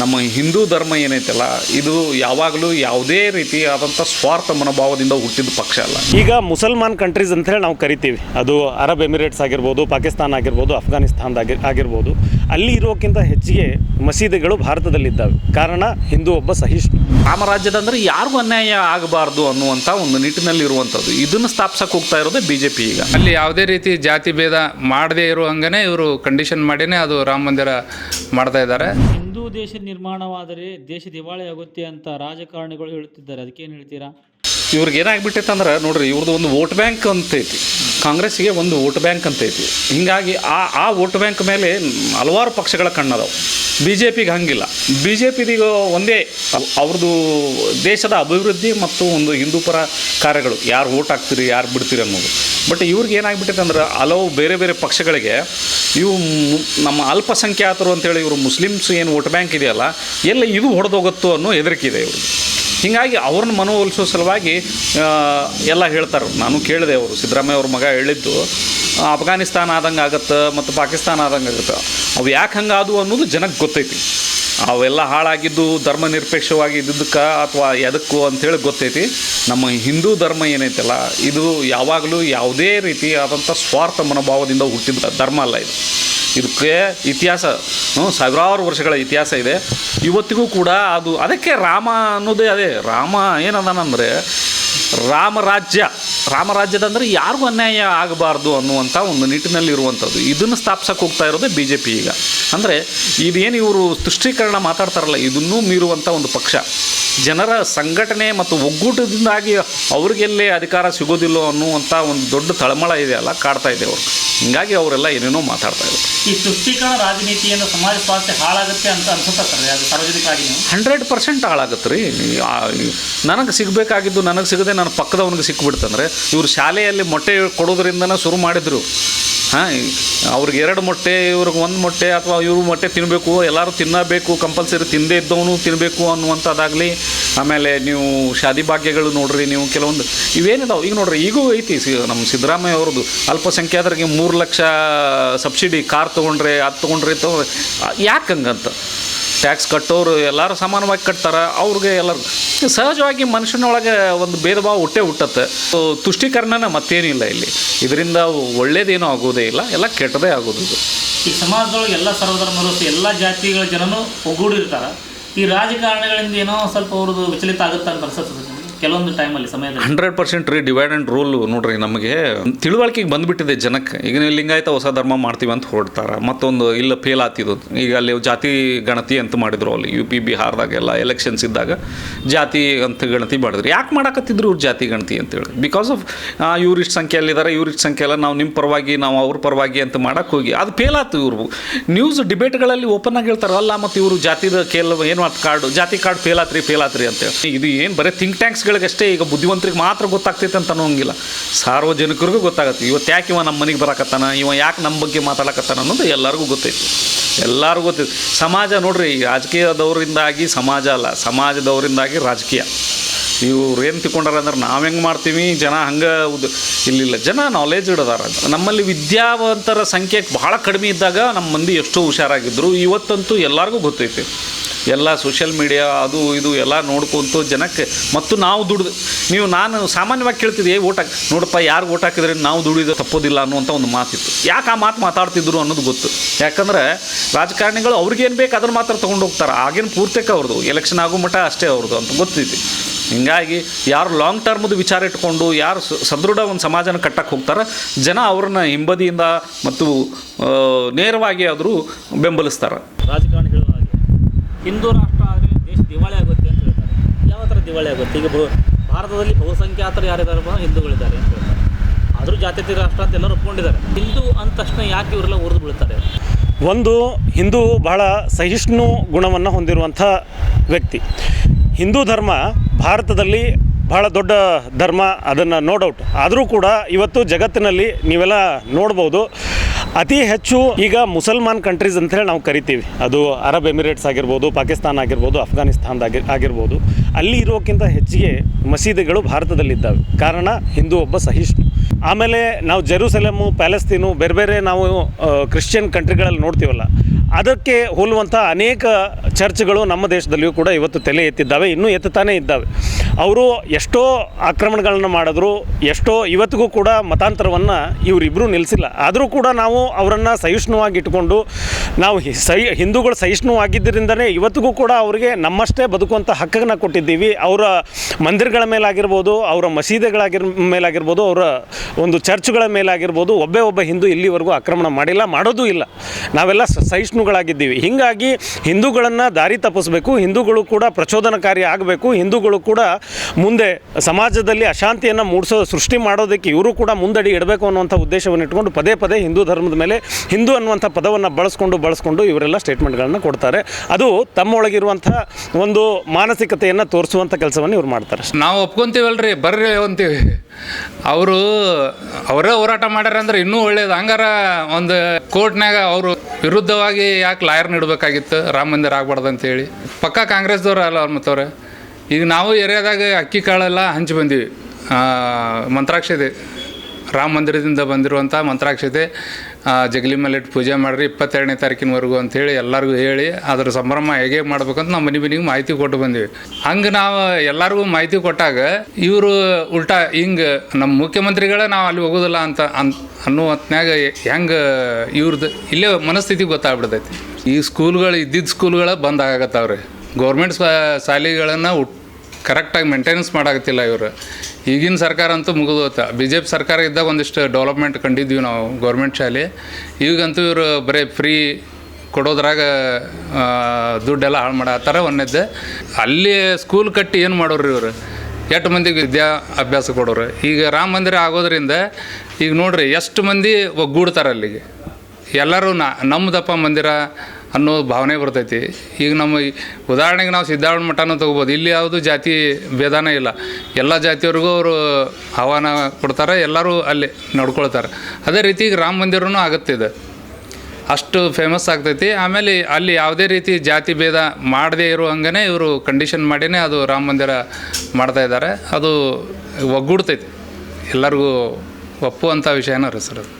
ನಮ್ಮ ಹಿಂದೂ ಧರ್ಮ ಏನೈತಲ್ಲ ಇದು ಯಾವಾಗಲೂ ಯಾವುದೇ ರೀತಿಯಾದಂಥ ಸ್ವಾರ್ಥ ಮನೋಭಾವದಿಂದ ಹುಟ್ಟಿದ ಪಕ್ಷ ಅಲ್ಲ. ಈಗ ಮುಸಲ್ಮಾನ್ ಕಂಟ್ರೀಸ್ ಅಂತ ಹೇಳಿ ನಾವು ಕರಿತೀವಿ. ಅದು ಅರಬ್ ಎಮಿರೇಟ್ಸ್ ಆಗಿರ್ಬೋದು ಪಾಕಿಸ್ತಾನ ಆಗಿರ್ಬೋದು ಅಫ್ಘಾನಿಸ್ತಾನದಾಗಿ ಆಗಿರ್ಬೋದು. ಅಲ್ಲಿ ಇರೋಕ್ಕಿಂತ ಹೆಚ್ಚಿಗೆ ಮಸೀದಿಗಳು ಭಾರತದಲ್ಲಿದ್ದಾವೆ. ಕಾರಣ ಹಿಂದೂ ಒಬ್ಬ ಸಹಿಷ್ಣು. ರಾಮರಾಜ್ಯದ ಅಂದರೆ ಯಾರಿಗೂ ಅನ್ಯಾಯ ಆಗಬಾರ್ದು ಅನ್ನುವಂಥ ಒಂದು ನಿಟ್ಟಿನಲ್ಲಿ ಇರುವಂಥದ್ದು ಇದನ್ನು ಸ್ಥಾಪಿಸಕ್ಕೆ ಹೋಗ್ತಾ ಇರೋದೇ ಬಿ ಜೆ ಪಿ ಈಗ. ಅಲ್ಲಿ ಯಾವುದೇ ರೀತಿ ಜಾತಿ ಭೇದ ಮಾಡದೇ ಇರುವಂಗನೇ ಇವರು ಕಂಡೀಷನ್ ಮಾಡಿನೇ ಅದು ರಾಮ ಮಂದಿರ ಮಾಡ್ತಾ ಇದ್ದಾರೆ. ಹಿಂದೂ ದೇಶ ನಿರ್ಮಾಣವಾದರೆ ದೇಶ ದಿವಾಳಿ ಆಗುತ್ತೆ ಅಂತ ರಾಜಕಾರಣಿಗಳು ಹೇಳುತ್ತಿದ್ದಾರೆ. ಅದಕ್ಕೇನು ಹೇಳ್ತೀರಾ? ಇವ್ರಿಗೆ ಏನಾಗ್ಬಿಟ್ಟೈತೆ ಅಂದ್ರೆ ನೋಡ್ರಿ, ಇವ್ರದ್ದು ಒಂದು ವೋಟ್ ಬ್ಯಾಂಕ್ ಅಂತ ಐತಿ ಕಾಂಗ್ರೆಸ್ಸಿಗೆ ಒಂದು ವೋಟ್ ಬ್ಯಾಂಕ್ ಅಂತ ಐತಿ ಹಿಂಗಾಗಿ ಆ ಆ ವೋಟ್ ಬ್ಯಾಂಕ್ ಮೇಲೆ ಹಲವಾರು ಪಕ್ಷಗಳ ಕಣ್ಣದವು. ಬಿ ಜೆ ಪಿಗೆ ಹಂಗಿಲ್ಲ. ಬಿ ಜೆ ಪಿದೀಗ ಒಂದೇ ಅವ್- ಅವ್ರದ್ದು ದೇಶದ ಅಭಿವೃದ್ಧಿ ಮತ್ತು ಒಂದು ಹಿಂದೂ ಪರ ಕಾರ್ಯಗಳು. ಯಾರು ವೋಟ್ ಹಾಕ್ತೀರಿ, ಯಾರು ಬಿಡ್ತೀರಿ ಅನ್ನೋದು. ಬಟ್ ಇವ್ರಿಗೆ ಏನಾಗ್ಬಿಟ್ಟೈತೆ ಅಂದ್ರೆ ಹಲವು ಬೇರೆ ಬೇರೆ ಪಕ್ಷಗಳಿಗೆ ಇವು ನಮ್ಮ ಅಲ್ಪಸಂಖ್ಯಾತರು ಅಂತೇಳಿ ಇವರು ಮುಸ್ಲಿಮ್ಸ್ ಏನು ವೋಟ್ ಬ್ಯಾಂಕ್ ಇದೆಯಲ್ಲ, ಎಲ್ಲ ಇದು ಹೊಡೆದೋಗುತ್ತೋ ಅನ್ನೋ ಹೆದರಿಕೆ ಇದೆ ಇವ್ರಿಗೆ ಹೀಗಾಗಿ ಅವ್ರನ್ನ ಮನವೊಲಿಸೋ ಸಲುವಾಗಿ ಎಲ್ಲ ಹೇಳ್ತಾರೆ. ನಾನು ಕೇಳಿದೆ ಅವರು, ಸಿದ್ದರಾಮಯ್ಯ ಅವ್ರ ಮಗ ಹೇಳಿದ್ದು ಅಫ್ಘಾನಿಸ್ತಾನ ಆದಂಗೆ ಆಗತ್ತೆ, ಮತ್ತು ಪಾಕಿಸ್ತಾನ ಆದಂಗೆ ಆಗುತ್ತೆ. ಅವು ಯಾಕೆ ಹಂಗಾದವು ಅನ್ನೋದು ಜನಕ್ಕೆ ಗೊತ್ತೈತಿ. ಅವೆಲ್ಲ ಹಾಳಾಗಿದ್ದು ಧರ್ಮ ನಿರ್ಪೇಕ್ಷವಾಗಿ ಇದ್ದಿದ್ದಕ್ಕೆ ಅಥವಾ ಎದಕ್ಕೂ ಅಂಥೇಳಿ ಗೊತ್ತೈತಿ. ನಮ್ಮ ಹಿಂದೂ ಧರ್ಮ ಏನೈತಲ್ಲ, ಇದು ಯಾವಾಗಲೂ ಯಾವುದೇ ರೀತಿ ಆದಂಥ ಸ್ವಾರ್ಥ ಮನೋಭಾವದಿಂದ ಹುಟ್ಟಿದ ಧರ್ಮ ಅಲ್ಲ ಇದು. ಇದಕ್ಕೆ ಇತಿಹಾಸ ಸಾವಿರಾರು ವರ್ಷಗಳ ಇತಿಹಾಸ ಇದೆ. ಇವತ್ತಿಗೂ ಕೂಡ ಅದು, ಅದಕ್ಕೆ ರಾಮ ಅನ್ನೋದೇ ಅದೇ. ರಾಮ ಏನದಾನಂದರೆ ರಾಮರಾಜ್ಯ. ರಾಮರಾಜ್ಯದ ಅಂದರೆ ಯಾರಿಗೂ ಅನ್ಯಾಯ ಆಗಬಾರ್ದು ಅನ್ನುವಂಥ ಒಂದು ನಿಟ್ಟಿನಲ್ಲಿ ಇರುವಂಥದ್ದು ಇದನ್ನು ಸ್ಥಾಪಿಸಕ್ಕೆ ಹೋಗ್ತಾ ಇರೋದೇ ಬಿ ಜೆ ಪಿ ಈಗ. ಅಂದರೆ ಇದೇನು ಇವರು ತುಷ್ಟೀಕರಣ ಮಾತಾಡ್ತಾರಲ್ಲ, ಇದನ್ನೂ ಮೀರುವಂಥ ಒಂದು ಪಕ್ಷ. ಜನರ ಸಂಘಟನೆ ಮತ್ತು ಒಗ್ಗೂಟದಿಂದಾಗಿ ಅವ್ರಿಗೆಲ್ಲೇ ಅಧಿಕಾರ ಸಿಗೋದಿಲ್ಲೋ ಅನ್ನುವಂಥ ಒಂದು ದೊಡ್ಡ ತಳಮಳ ಇದೆಯಲ್ಲ ಕಾಡ್ತಾ ಇದೆ ಅವರು ಹಿಂಗಾಗಿ ಅವರೆಲ್ಲ ಏನೇನೋ ಮಾತಾಡ್ತಾ ಇದ್ದಾರೆ. ಈ ತುಷ್ಟೀಕರಣ ರಾಜನೀತಿಯಿಂದ ಸಮಾಜ ಸ್ವಾಸ್ಥ್ಯ ಹಾಳಾಗುತ್ತೆ ಅಂತ ಅನ್ಸುತ್ತೆ ಸರ್? ಅದು ಸಾರ್ವಜನಿಕವಾಗಿ ನೀವು? ಹಂಡ್ರೆಡ್ ಪರ್ಸೆಂಟ್ ಹಾಳಾಗುತ್ತೆ ರೀ. ನನಗೆ ಸಿಗಬೇಕಾಗಿದ್ದು ನನಗೆ ಸಿಗದೆ ನನ್ನ ಪಕ್ಕದವನಿಗೆ ಸಿಕ್ಬಿಡ್ತಂದ್ರೆ ಇವರು ಶಾಲೆಯಲ್ಲಿ ಮೊಟ್ಟೆ ಕೊಡೋದ್ರಿಂದನೇ ಶುರು ಮಾಡಿದ್ರು. ಹಾಂ, ಅವ್ರಿಗೆ ಎರಡು ಮೊಟ್ಟೆ, ಇವ್ರಿಗೆ ಒಂದು ಮೊಟ್ಟೆ ಅಥವಾ ಇವ್ರ ಮೊಟ್ಟೆ ತಿನ್ನಬೇಕು ಎಲ್ಲರೂ ತಿನ್ನಬೇಕು ಕಂಪಲ್ಸರಿ ತಿಂದೇ ಇದ್ದವನು ತಿನ್ನಬೇಕು ಅನ್ನುವಂಥದ್ದಾಗಲಿ, ಆಮೇಲೆ ನೀವು ಶಾದಿ ಭಾಗ್ಯಗಳು ನೋಡ್ರಿ, ನೀವು ಕೆಲವೊಂದು ಇವೇನಿದಾವೆ? ಈಗ ನೋಡ್ರಿ, ಈಗೂ ಐತಿ ಸಿ ನಮ್ಮ ಸಿದ್ದರಾಮಯ್ಯ ಅವ್ರದ್ದು, ಅಲ್ಪಸಂಖ್ಯಾತರಿಗೆ ಮೂರು ಲಕ್ಷ ಸಬ್ಸಿಡಿ, ಕಾರ್ ತೊಗೊಂಡ್ರೆ, ಅದು ತೊಗೊಂಡ್ರೆ ತೊಗೊಂಡ್ರೆ ಯಾಕೆ ಹಂಗಂತ? ಟ್ಯಾಕ್ಸ್ ಕಟ್ಟೋರು ಎಲ್ಲರೂ ಸಮಾನವಾಗಿ ಕಟ್ತಾರೆ, ಅವ್ರಿಗೆ ಎಲ್ಲರೂ ಸಹಜವಾಗಿ ಮನುಷ್ಯನೊಳಗೆ ಒಂದು ಭೇದ ಭಾವ ಹುಟ್ಟೇ ಹುಟ್ಟತ್ತೆ. ತುಷ್ಟೀಕರಣನ ಮತ್ತೇನಿಲ್ಲ ಇಲ್ಲಿ. ಇದರಿಂದ ಒಳ್ಳೇದೇನೂ ಆಗೋದೇ ಇಲ್ಲ, ಎಲ್ಲ ಕೆಟ್ಟದೇ ಆಗೋದು ಇದು. ಈ ಸಮಾಜದೊಳಗೆ ಎಲ್ಲ ಸರ್ವಧರ್ಮರು ಎಲ್ಲ ಜಾತಿಗಳ ಜನನು ಒಗ್ಗೂಡಿರ್ತಾರೆ. ಈ ರಾಜಕಾರಣಿಗಳಿಂದ ಏನೋ ಸ್ವಲ್ಪ ಅವ್ರದ್ದು ವಿಚಲಿತ ಆಗುತ್ತೆ ಅಂತ ಅನ್ಸುತ್ತೆ? ಕೆಲವೊಂದು ಟೈಮಲ್ಲಿ ಹಂಡ್ರೆಡ್ ಪರ್ಸೆಂಟ್ ರೀ ಡಿವೈಡ್ ಆ್ಯಂಡ್ ರೂಲ್ ನೋಡ್ರಿ, ನಮಗೆ ತಿಳುವಳಿಕೆಗೆ ಬಂದ್ಬಿಟ್ಟಿದೆ ಜನಕ್ಕೆ ಈಗ ನೀವು ಲಿಂಗಾಯತ ಹೊಸ ಧರ್ಮ ಮಾಡ್ತೀವಿ ಅಂತ ಹೊರಡ್ತಾರೆ. ಮತ್ತೊಂದು, ಇಲ್ಲ ಫೇಲ್ ಆತಿದ್ದು ಈಗ ಅಲ್ಲಿ ಜಾತಿ ಗಣತಿ ಅಂತ ಮಾಡಿದ್ರು ಅಲ್ಲಿ ಯು ಪಿ ಬಿಹಾರದಾಗೆಲ್ಲ ಎಲೆಕ್ಷನ್ಸ್ ಇದ್ದಾಗ ಜಾತಿ ಅಂತ ಗಣತಿ ಮಾಡಿದ್ರು. ಯಾಕೆ ಮಾಡಾಕತ್ತಿದ್ರು ಇವ್ರು ಜಾತಿ ಗಣತಿ ಅಂತೇಳಿ ಬಿಕಾಸ್ ಆಫ್ ಇವ್ರಿಷ್ಟು ಸಂಖ್ಯೆಯಲ್ಲಿದ್ದಾರೆ ಇವ್ರಿಷ್ಟು ಸಂಖ್ಯೆ ಎಲ್ಲ ನಾವು ನಿಮ್ಮ ಪರವಾಗಿ, ನಾವು ಅವ್ರ ಪರವಾಗಿ ಅಂತ ಮಾಡಕ್ಕೆ ಹೋಗಿ. ಅದು ಫೇಲ್ ಆಯ್ತು ಇವ್ರು ನ್ಯೂಸ್ ಡಿಬೇಟ್ಗಳಲ್ಲಿ ಓಪನ್ ಆಗಿ ಹೇಳ್ತಾರೆ ಅಲ್ಲ, ಮತ್ತು ಇವರು ಜಾತಿದ ಕೇಲ್, ಏನು ಮಾತು ಕಾರ್ಡು ಜಾತಿ ಕಾರ್ಡ್ ಫೇಲ್ ಆತ್ರಿ ಫೇಲ್ ಆತ್ರಿ ಅಂತೇಳಿ ಇದು ಏನು, ಬರೀ ಥಿಂಕ್ ಟ್ಯಾಂಕ್ಸ್ಗಳಿಗಷ್ಟೇ ಈಗ ಬುದ್ಧಿವಂತರಿಗೆ ಮಾತ್ರ ಗೊತ್ತಾಗ್ತೈತೆ ಅಂತ ಅನ್ನೋಂಗಿಲ್ಲ. ಸಾರ್ವಜನಿಕರಿಗೂ ಗೊತ್ತಾಗತ್ತೆ. ಇವತ್ತು ಯಾಕೆ ಇವ ನಮ್ಮ ಮನೆಗೆ ಬರಾಕತ್ತಾನ? ಇವ ಯಾಕೆ ನಮ್ಮ ಬಗ್ಗೆ ಮಾತಾಡಕತ್ತಾನ ಅನ್ನೋದು ಎಲ್ಲರಿಗೂ ಗೊತ್ತೈತಿ. ಎಲ್ಲರಿಗೂ ಗೊತ್ತೈತೆ. ಸಮಾಜ ನೋಡ್ರಿ ರಾಜಕೀಯದವರಿಂದಾಗಿ ಸಮಾಜ ಅಲ್ಲ, ಸಮಾಜದವರಿಂದಾಗಿ ರಾಜಕೀಯ. ಇವ್ರು ಏನು ತಿಳ್ಕೊಂಡಾರ ಅಂದ್ರೆ ನಾವು ಹೆಂಗೆ ಮಾಡ್ತೀವಿ? ಜನ ಹಂಗೆ ಉದ್, ಇಲ್ಲಿಲ್ಲ. ಜನ ನಾಲೆಜ್ ಇಡದಾರ. ನಮ್ಮಲ್ಲಿ ವಿದ್ಯಾವಂತರ ಸಂಖ್ಯೆ ಭಾಳ ಕಡಿಮೆ ಇದ್ದಾಗ ನಮ್ಮ ಮಂದಿ ಎಷ್ಟೋ ಹುಷಾರಾಗಿದ್ದರು ಇವತ್ತಂತೂ ಎಲ್ಲರಿಗೂ ಗೊತ್ತೈತಿ. ಎಲ್ಲ ಸೋಷಿಯಲ್ ಮೀಡಿಯಾ ಅದು ಇದು ಎಲ್ಲ ನೋಡ್ಕೊಂತು ಜನಕ್ಕೆ. ಮತ್ತು ನಾವು ದುಡ್ದು, ನೀವು ನಾನು ಸಾಮಾನ್ಯವಾಗಿ ಕೇಳ್ತಿದ್ದೆ ಓಟ್ ಹಾಕಿ ನೋಡಪ್ಪ, ಯಾರು ಓಟ್ ಹಾಕಿದ್ರೆ ನಾವು ದುಡಿದು ತಪ್ಪೋದಿಲ್ಲ ಅನ್ನುವಂಥ ಒಂದು ಮಾತಿತ್ತು. ಯಾಕೆ ಆ ಮಾತು ಮಾತಾಡ್ತಿದ್ರು ಅನ್ನೋದು ಗೊತ್ತು. ಯಾಕಂದ್ರೆ ರಾಜಕಾರಣಿಗಳು ಅವ್ರಿಗೇನು ಬೇಕು ಅದನ್ನು ಮಾತ್ರ ತೊಗೊಂಡು ಹೋಗ್ತಾರೆ. ಆಗಿನ ಪೂರ್ತಿಕ ಅವ್ರದ್ದು ಎಲೆಕ್ಷನ್ ಆಗೋ ಮಟ್ಟ ಅಷ್ಟೇ ಅವ್ರದ್ದು ಅಂತ ಗೊತ್ತೈತಿ ಹೀಗಾಗಿ ಯಾರು ಲಾಂಗ್ ಟರ್ಮ್ದು ವಿಚಾರ ಇಟ್ಕೊಂಡು, ಯಾರು ಸದೃಢ ಒಂದು ಸಮಾಜನ ಕಟ್ಟಕ್ಕೆ ಹೋಗ್ತಾರೆ, ಜನ ಅವ್ರನ್ನ ಹಿಂಬದಿಯಿಂದ ಮತ್ತು ನೇರವಾಗಿ ಆದರೂ ಬೆಂಬಲಿಸ್ತಾರೆ. ರಾಜಕಾರಣಿ ಹಿಂದೂ ರಾಷ್ಟ್ರ ಆದರೆ ದೇಶ ದಿವಾಳಿ ಆಗುತ್ತೆ ಅಂತ ಹೇಳ್ತಾರೆ. ಯಾವ ಥರ ದಿವಾಳಿ ಆಗುತ್ತೆ? ಈಗ ಭಾರತದಲ್ಲಿ ಬಹುಸಂಖ್ಯಾತರು ಯಾರಿದ್ದಾರೆ ಹಿಂದೂಗಳಿದ್ದಾರೆ ಅಂತ ಹೇಳ್ತಾರೆ. ಆದರೂ ಜಾತ್ಯತೀತ ರಾಷ್ಟ್ರ ಅಂತ ಎಲ್ಲರೂ ಒಪ್ಕೊಂಡಿದ್ದಾರೆ. ಹಿಂದೂ ಅಂದ ತಕ್ಷಣ ಯಾಕೆ ಇವರೆಲ್ಲ ಉರಿದು ಬೀಳ್ತಾರೆ? ಒಂದು, ಹಿಂದೂ ಬಹಳ ಸಹಿಷ್ಣು ಗುಣವನ್ನು ಹೊಂದಿರುವಂಥ ವ್ಯಕ್ತಿ. ಹಿಂದೂ ಧರ್ಮ ಭಾರತದಲ್ಲಿ ಬಹಳ ದೊಡ್ಡ ಧರ್ಮ, ಅದನ್ನು ನೋ ಡೌಟ್ ಆದರೂ ಕೂಡ ಇವತ್ತು ಜಗತ್ತಿನಲ್ಲಿ ನೀವೆಲ್ಲ ನೋಡ್ಬೋದು ಅತಿ ಹೆಚ್ಚು ಈಗ ಮುಸಲ್ಮಾನ್ ಕಂಟ್ರೀಸ್ ಅಂತ ಹೇಳಿ ನಾವು ಕರಿತೀವಿ. ಅದು ಅರಬ್ ಎಮಿರೇಟ್ಸ್ ಆಗಿರ್ಬೋದು, ಪಾಕಿಸ್ತಾನ ಆಗಿರ್ಬೋದು ಅಫ್ಘಾನಿಸ್ತಾನದಾಗಿ ಆಗಿರ್ಬೋದು. ಅಲ್ಲಿ ಇರೋಕ್ಕಿಂತ ಹೆಚ್ಚಿಗೆ ಮಸೀದಿಗಳು ಭಾರತದಲ್ಲಿದ್ದಾವೆ. ಕಾರಣ ಹಿಂದೂ ಒಬ್ಬ ಸಹಿಷ್ಣು. ಆಮೇಲೆ ನಾವು ಜೆರೂಸಲೆಮು, ಪ್ಯಾಲೆಸ್ತೀನು ಬೇರೆ ಬೇರೆ ನಾವು ಕ್ರಿಶ್ಚಿಯನ್ ಕಂಟ್ರಿಗಳಲ್ಲಿ ನೋಡ್ತೀವಲ್ಲ ಅದಕ್ಕೆ ಹೋಲುವಂಥ ಅನೇಕ ಚರ್ಚ್ಗಳು ನಮ್ಮ ದೇಶದಲ್ಲಿಯೂ ಕೂಡ ಇವತ್ತು ತಲೆ ಎತ್ತಿದ್ದಾವೆ, ಇನ್ನೂ ಎತ್ತುತ್ತಾನೇ ಇದ್ದಾವೆ. ಅವರು ಎಷ್ಟೋ ಆಕ್ರಮಣಗಳನ್ನು ಮಾಡಿದ್ರು, ಎಷ್ಟೋ ಇವತ್ತಿಗೂ ಕೂಡ ಮತಾಂತರವನ್ನು ಇವರಿಬ್ಬರೂ ನಿಲ್ಲಿಸಿಲ್ಲ ಆದರೂ ಕೂಡ ನಾವು ಅವರನ್ನು ಸಹಿಷ್ಣುವಾಗಿ ಇಟ್ಕೊಂಡು ನಾವು ಸಹಿ, ಹಿಂದೂಗಳು ಸಹಿಷ್ಣುವಾಗಿದ್ದರಿಂದನೇ ಇವತ್ತಿಗೂ ಕೂಡ ಅವರಿಗೆ ನಮ್ಮಷ್ಟೇ ಬದುಕುವಂಥ ಹಕ್ಕನ್ನು ಕೊಟ್ಟಿದ್ದೀವಿ. ಅವರ ಮಂದಿರಗಳ ಮೇಲಾಗಿರ್ಬೋದು, ಅವರ ಮಸೀದಿಗಳಾಗಿರ್, ಮೇಲಾಗಿರ್ಬೋದು, ಅವರ ಒಂದು ಚರ್ಚ್ಗಳ ಮೇಲಾಗಿರ್ಬೋದು, ಒಬ್ಬೇ ಒಬ್ಬ ಹಿಂದೂ ಇಲ್ಲಿವರೆಗೂ ಆಕ್ರಮಣ ಮಾಡಿಲ್ಲ, ಮಾಡೋದೂ ಇಲ್ಲ. ನಾವೆಲ್ಲ ಸ- ಸಹಿಷ್ಣುಗಳಾಗಿದ್ದೀವಿ ಹೀಗಾಗಿ ಹಿಂದೂಗಳನ್ನು ದಾರಿ ತಪ್ಪಿಸಬೇಕು, ಹಿಂದೂಗಳು ಕೂಡ ಪ್ರಚೋದನಕಾರಿ ಆಗಬೇಕು, ಹಿಂದೂಗಳು ಕೂಡ ಮುಂದೆ ಸಮಾಜದಲ್ಲಿ ಅಶಾಂತಿಯನ್ನು ಮೂಡಿಸೋ ಸೃಷ್ಟಿ ಮಾಡೋದಕ್ಕೆ ಇವರು ಕೂಡ ಮುಂದಡಿ ಇಡಬೇಕು ಅನ್ನುವಂಥ ಉದ್ದೇಶವನ್ನು ಇಟ್ಕೊಂಡು ಪದೇ ಪದೇ ಹಿಂದೂ ಧರ್ಮದ ಮೇಲೆ ಹಿಂದೂ ಅನ್ನುವಂಥ ಪದವನ್ನು ಬಳಸ್ಕೊಂಡು ಬಳಸ್ಕೊಂಡು ಇವರೆಲ್ಲ ಸ್ಟೇಟ್ಮೆಂಟ್ಗಳನ್ನು ಕೊಡ್ತಾರೆ. ಅದು ತಮ್ಮೊಳಗಿರುವಂಥ ಒಂದು ಮಾನಸಿಕತೆಯನ್ನು ತೋರಿಸುವಂಥ ಕೆಲಸವನ್ನು ಇವ್ರು ಮಾಡ್ತಾರೆ ನಾವು ಒಪ್ಕೊಂತೀವಲ್ರಿ, ಬರ್ರಿ ಅಂತೀವಿ. ಅವರು ಅವರೇ ಹೋರಾಟ ಮಾಡ್ಯಾರ ಅಂದ್ರೆ ಇನ್ನೂ ಒಳ್ಳೇದು. ಹಂಗಾರ ಒಂದು ಕೋರ್ಟ್ನಾಗ ಅವರು ವಿರುದ್ಧವಾಗಿ ಯಾಕೆ ಲಾಯರ್ ನೀಡಬೇಕಾಗಿತ್ತು? ರಾಮ ಮಂದಿರ ಆಗ್ಬಾರ್ದು ಅಂತೇಳಿ ಪಕ್ಕ ಕಾಂಗ್ರೆಸ್ದವ್ರು ಅಲ್ಲ ಅವ್ರು ಮತ್ತವ್ರೆ ಈಗ ನಾವು ಏರಿಯಾದಾಗ ಅಕ್ಕಿ ಕಾಳೆಲ್ಲ ಹಂಚಿ ಬಂದೀವಿ. ಮಂತ್ರಾಕ್ಷತೆ ರಾಮ ಮಂದಿರದಿಂದ ಬಂದಿರುವಂಥ ಮಂತ್ರಾಕ್ಷತೆ ಜಗಲಿ ಮೇಲೆ ಇಟ್ಟು ಪೂಜೆ ಮಾಡಿರಿ, ಇಪ್ಪತ್ತೆರಡನೇ ತಾರೀಕಿನವರೆಗೂ ಅಂಥೇಳಿ ಎಲ್ಲರಿಗೂ ಹೇಳಿ ಅದರ ಸಂಭ್ರಮ ಹೇಗೆ ಮಾಡ್ಬೇಕಂತ ನಾವು ಮನೆ ಮನೆಗೆ ಮಾಹಿತಿ ಕೊಟ್ಟು ಬಂದೀವಿ. ಹಂಗೆ ನಾವು ಎಲ್ಲರಿಗೂ ಮಾಹಿತಿ ಕೊಟ್ಟಾಗ ಇವರು ಉಲ್ಟಾ ಹಿಂಗೆ ನಮ್ಮ ಮುಖ್ಯಮಂತ್ರಿಗಳೇ ನಾವು ಅಲ್ಲಿ ಹೋಗೋದಿಲ್ಲ ಅಂತ ಅನ್ ಅನ್ನೋ ಹೆಂಗೆ ಇವ್ರದ್ದು ಇಲ್ಲೇ ಮನಸ್ಥಿತಿ ಗೊತ್ತಾಗ್ಬಿಡ್ತೈತಿ. ಈ ಸ್ಕೂಲ್ಗಳು, ಇದ್ದಿದ್ದ ಸ್ಕೂಲ್ಗಳು ಬಂದ್ ಆಗತ್ತವ್ರಿ ಗೌರ್ಮೆಂಟ್ ಶಾಲೆಗಳನ್ನು ಕರೆಕ್ಟಾಗಿ ಮೇಂಟೆನೆನ್ಸ್ ಮಾಡಾಕತ್ತಿಲ್ಲ ಇವರು. ಈಗಿನ ಸರ್ಕಾರ ಅಂತೂ ಮುಗಿದೋತ ಬಿ ಜೆ ಪಿ ಸರ್ಕಾರ ಇದ್ದಾಗ ಒಂದಿಷ್ಟು ಡೆವಲಪ್ಮೆಂಟ್ ಕಂಡಿದ್ವಿ ನಾವು ಗೌರ್ಮೆಂಟ್ ಶಾಲೆ. ಈಗಂತೂ ಇವರು ಬರೀ ಫ್ರೀ ಕೊಡೋದ್ರಾಗ ದುಡ್ಡೆಲ್ಲ ಹಾಳು ಮಾಡತ್ತಾರ ಒಂದಿದ್ದೆ ಅಲ್ಲಿ ಸ್ಕೂಲ್ ಕಟ್ಟಿ ಏನು ಮಾಡೋರು ಇವರು? ಎಷ್ಟು ಮಂದಿಗೆ ವಿದ್ಯಾ ಅಭ್ಯಾಸ ಕೊಡೋರು? ಈಗ ರಾಮ ಮಂದಿರ ಆಗೋದ್ರಿಂದ ಈಗ ನೋಡ್ರಿ, ಎಷ್ಟು ಮಂದಿ ಒಗ್ಗೂಡ್ತಾರೆ ಅಲ್ಲಿಗೆ? ಎಲ್ಲರೂ ನಾ, ನಮ್ಮದಪ್ಪ ಮಂದಿರ ಅನ್ನೋ ಭಾವನೆ ಬರ್ತೈತಿ. ಈಗ ನಮ್ಮ ಉದಾಹರಣೆಗೆ ನಾವು ಸಿದ್ಧಾರೂಢ ಮಠನೂ ತೊಗೋಬೋದು. ಇಲ್ಲಿ ಯಾವುದು ಜಾತಿ ಭೇದನೇ ಇಲ್ಲ. ಎಲ್ಲ ಜಾತಿಯವ್ರಿಗೂ ಅವರು ಆಹ್ವಾನ ಕೊಡ್ತಾರೆ, ಎಲ್ಲರೂ ಅಲ್ಲಿ ನೋಡ್ಕೊಳ್ತಾರೆ. ಅದೇ ರೀತಿ ಈಗ ರಾಮ ಮಂದಿರನೂ ಆಗುತ್ತಿದೆ ಅಷ್ಟು ಫೇಮಸ್ ಆಗ್ತೈತಿ. ಆಮೇಲೆ ಅಲ್ಲಿ ಯಾವುದೇ ರೀತಿ ಜಾತಿ ಭೇದ ಮಾಡದೇ ಇರೋ ಹಾಗೆನೇ ಇವರು ಕಂಡೀಷನ್ ಮಾಡಿನೇ ಅದು ರಾಮ ಮಂದಿರ ಮಾಡ್ತಾ ಇದ್ದಾರೆ. ಅದು ಒಗ್ಗೂಡ್ತೈತಿ. ಎಲ್ಲರಿಗೂ ಒಪ್ಪುವಂಥ ವಿಷಯನ ರೀ ಸರ್ ಅದು.